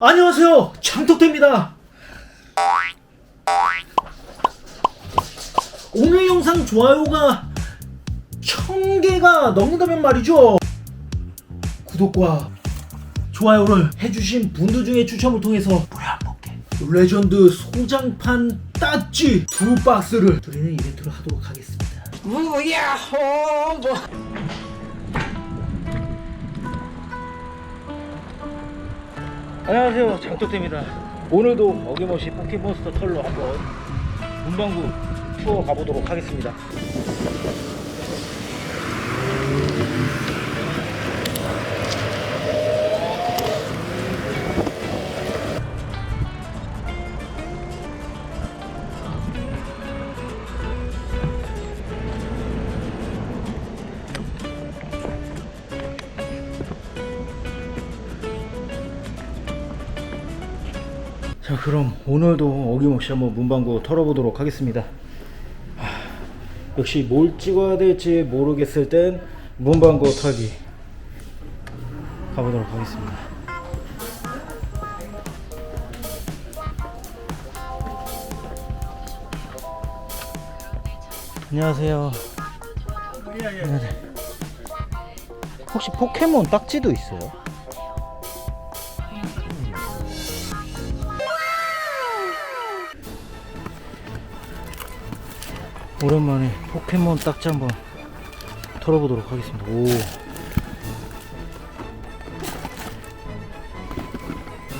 안녕하세요. 장덕대입니다. 오늘 영상 좋아요가 1000개가 넘는다면 말이죠. 구독과 좋아요를 해주신 분들 중에 추첨을 통해서 한 레전드 소장판 따찌 두 박스를 드리는 이벤트를 하도록 하겠습니다 안녕하세요. 장독대입니다. 오늘도 어김없이 포켓몬스터 털로 한번 문방구 투어 가보도록 하겠습니다 그럼 오늘도 어김없이 한번 문방구 털어보도록 하겠습니다 하, 역시 뭘 찍어야 될지 모르겠을 땐 문방구 털기 가보도록 하겠습니다 안녕하세요 네. 혹시 포켓몬 딱지도 있어요? 오랜만에 포켓몬 딱지 한번 털어보도록 하겠습니다. 오.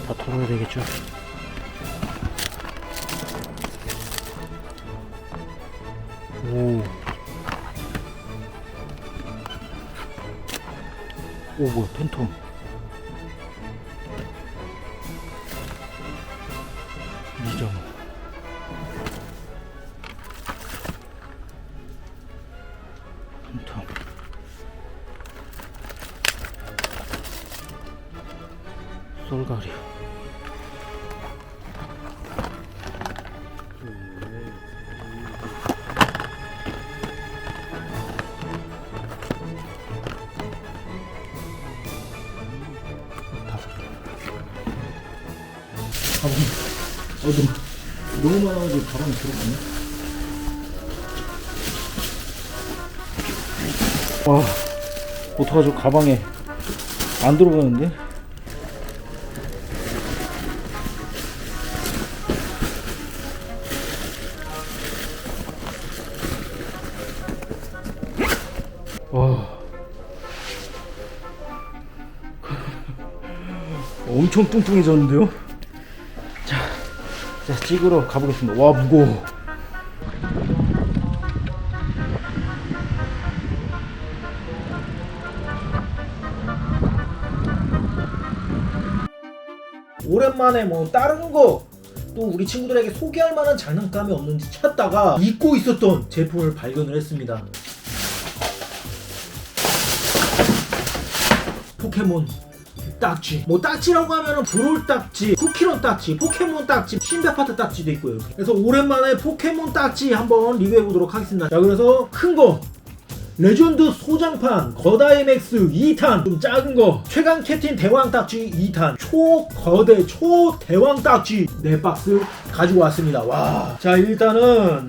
다 털어야 되겠죠? 오. 오, 뭐야, 팬텀. 솔가리오. 다섯 개. 아, 어둠. 너무 많아가지고 바람이 들어가네. 와, 어떡하죠? 가방에 안 들어가는데? 와. 엄청 뚱뚱해졌는데요? 자, 자, 찍으러 가보겠습니다. 와, 무거워. 오랜만에 뭐 다른 거 또 우리 친구들에게 소개할 만한 장난감이 없는지 찾다가 잊고 있었던 제품을 발견을 했습니다. 포켓몬 딱지. 뭐 딱지라고 하면은 브롤 딱지 쿠키런 딱지 포켓몬 딱지 신비아파트 딱지도 있고요 그래서 오랜만에 포켓몬 딱지 한번 리뷰해 보도록 하겠습니다. 자 그래서 큰거. 레전드 소장판 거다이맥스 2탄. 좀 작은 거. 최강 캡틴 대왕 딱지 2탄. 초거대 초대왕 딱지 4박스 가지고 왔습니다. 와 자 일단은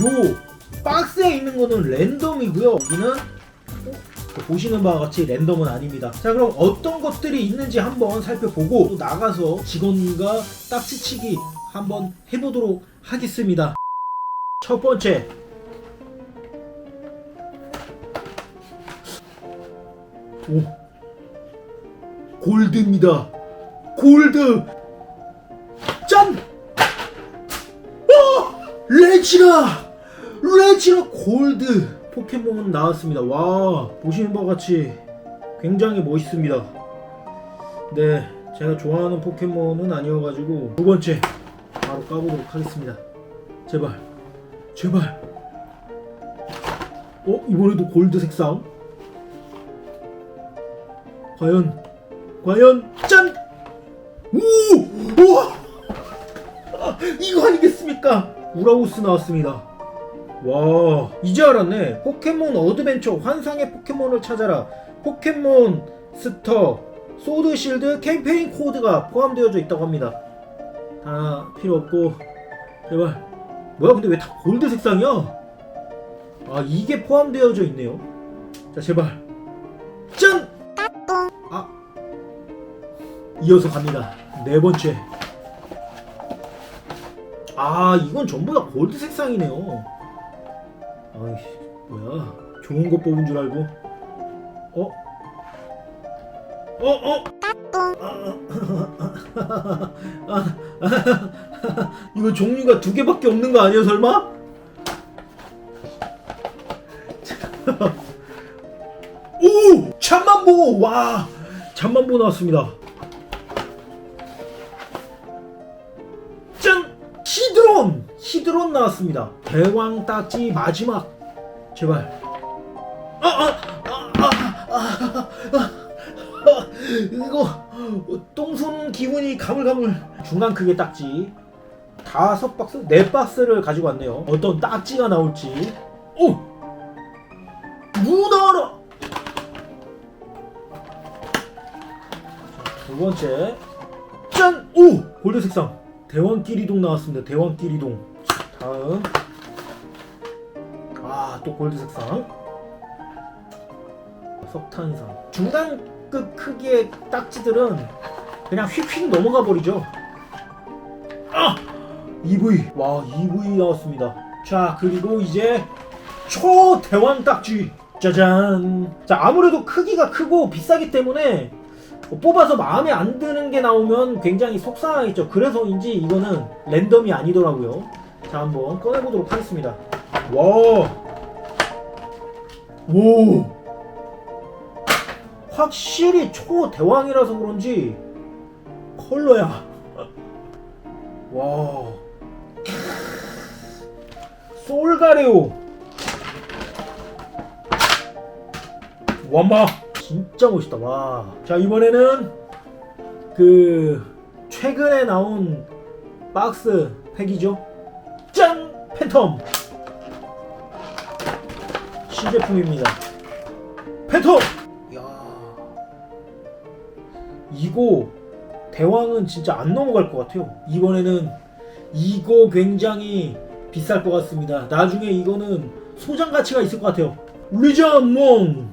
요 박스에 있는 거는 랜덤이고요. 여기는 어? 보시는 바와 같이 랜덤은 아닙니다. 자 그럼 어떤 것들이 있는지 한번 살펴보고 또 나가서 직원과 딱지치기 한번 해보도록 하겠습니다. 첫 번째. 오. 골드입니다. 골드. 짠! 어! 레지나! 레지나 골드 포켓몬 나왔습니다 와 보시는 바와 같이 굉장히 멋있습니다 네 제가 좋아하는 포켓몬은 아니어가지고 두 번째 바로 까보도록 하겠습니다 제발 제발 어 이번에도 골드 색상 과연 과연 짠! 오! 우와! 아, 이거 아니겠습니까? 우라우스 나왔습니다. 와, 이제 알았네. 포켓몬 어드벤처 환상의 포켓몬을 찾아라. 포켓몬 스터 소드 실드 캠페인 코드가 포함되어져 있다고 합니다. 다 필요 없고 제발 뭐야 근데 왜 다 골드 색상이야? 아 이게 포함되어져 있네요. 자 제발 짠! 아 이어서 갑니다. 네 번째. 아 이건 전부 다 골드 색상이네요. 아이씨 뭐야 좋은 거 뽑은 줄 알고 어? 어? 어? 아, 이거 종류가 두 개밖에 없는 거 아니야 설마? 오! 잠만보! 와! 잠만보 나왔습니다. 히드론! 나왔습니다. 대왕 딱지 마지막. 제발. 아, 아, 아, 아, 아, 아, 아, 이거 똥손 기분이 가물가물. 중간 크기 딱지 다섯 박스, 네 박스를 가지고 왔네요. 어떤 딱지가 나올지. 오! 무너라! 두 번째. 짠! 오! 골드 색상. 대왕끼리동 나왔습니다. 대왕끼리동. 다음. 아, 또 골드 색상. 석탄상. 중간급 크기의 딱지들은 그냥 휙휙 넘어가 버리죠. 아! EV. 와, EV 나왔습니다. 자, 그리고 이제 초대왕 딱지. 짜잔. 자, 아무래도 크기가 크고 비싸기 때문에 뽑아서 마음에 안 드는 게 나오면 굉장히 속상하겠죠. 그래서인지 이거는 랜덤이 아니더라고요. 자, 한번 꺼내보도록 하겠습니다. 와. 오. 확실히 초대왕이라서 그런지 컬러야. 와. 솔가레오. 와마. 진짜 멋있다. 와. 자, 이번에는 그 최근에 나온 박스 팩이죠. 짠! 팬텀. 신제품입니다. 팬텀. 야. 이거 대왕은 진짜 안 넘어갈 것 같아요. 이번에는 이거 굉장히 비쌀 것 같습니다. 나중에 이거는 소장 가치가 있을 것 같아요. 리자몽.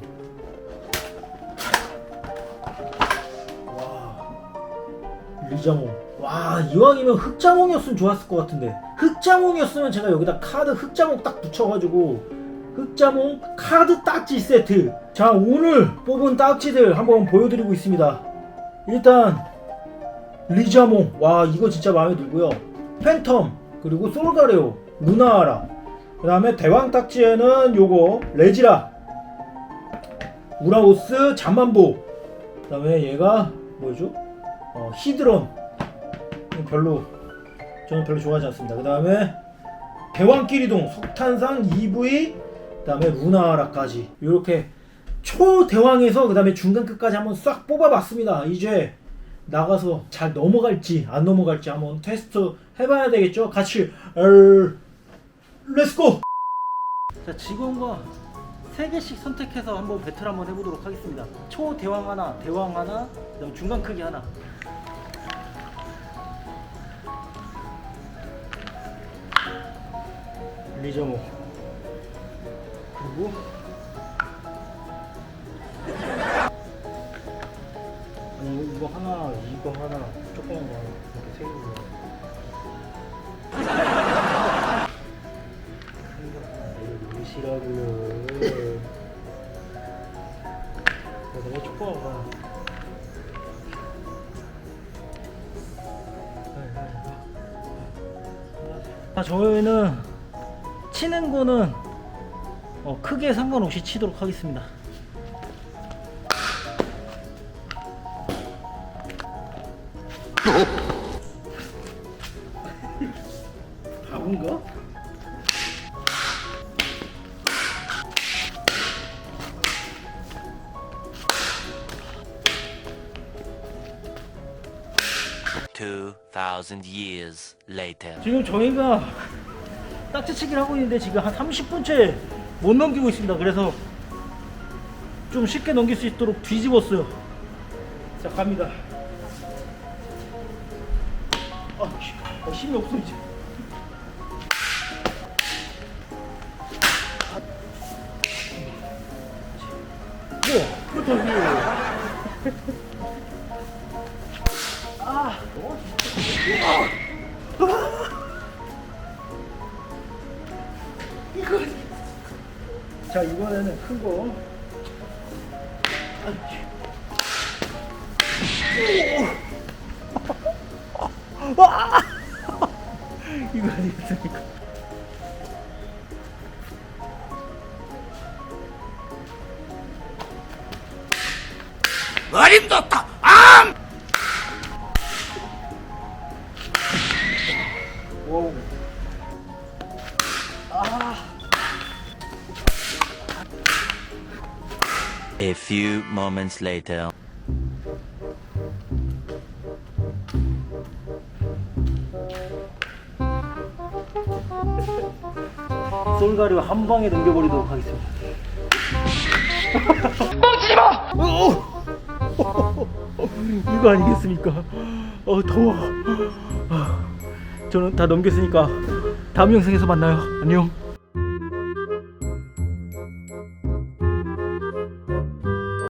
와. 리자몽. 와, 이왕이면 흑자몽이었으면 좋았을 것 같은데. 흑자몽이었으면 제가 여기다 카드 흑자몽 딱 붙여가지고 흑자몽 카드 딱지 세트. 자, 오늘 뽑은 딱지들 한번 보여드리고 있습니다. 일단 리자몽. 와, 이거 진짜 마음에 들고요. 팬텀 그리고 솔가레오, 루나아라. 그 다음에 대왕 딱지에는 요거 레지라, 우라오스, 잠만보. 그 다음에 얘가 뭐죠? 어, 히드론. 별로 저는 별로 좋아하지 않습니다. 그 다음에 대왕끼리동, 석탄상, EV, 그다음에 루나아라까지 이렇게 초대왕에서 그 다음에 중간 끝까지 한번 싹 뽑아봤습니다. 이제 나가서 잘 넘어갈지 안 넘어갈지 한번 테스트 해봐야 되겠죠. 같이 얼 렛츠고. 자 직원과 세 개씩 선택해서 한번 배틀 한번 해보도록 하겠습니다. 초 대왕 하나, 대왕 하나, 그다음 중간 크기 하나. 리저모 그리고 아니 이거 하나, 이거 하나, 조그만 거 하나 이렇게 세 개로. 무시라고요. 너무 하나. 아, 저희는 치는 거는 어, 크게 상관없이 치도록 하겠습니다. 바본가? Two thousand years later. 지금 저희가 딱지치기를 하고 있는데 지금 한 30분째 못 넘기고 있습니다. 그래서 좀 쉽게 넘길 수 있도록 뒤집었어요. 자 갑니다. 아, 씨, 어, 힘이 없어 이제. 자 이번에는 큰 거. 와! 이거 아니겠습니까? 어림도다 A few moments later. 솔가리와 한 방에 넘겨버리도록 하겠습니다. 멈추지 마! 이거 아니겠습니까? 어 더워. 아, 저는 다 넘겼으니까 다음 영상에서 만나요. 안녕.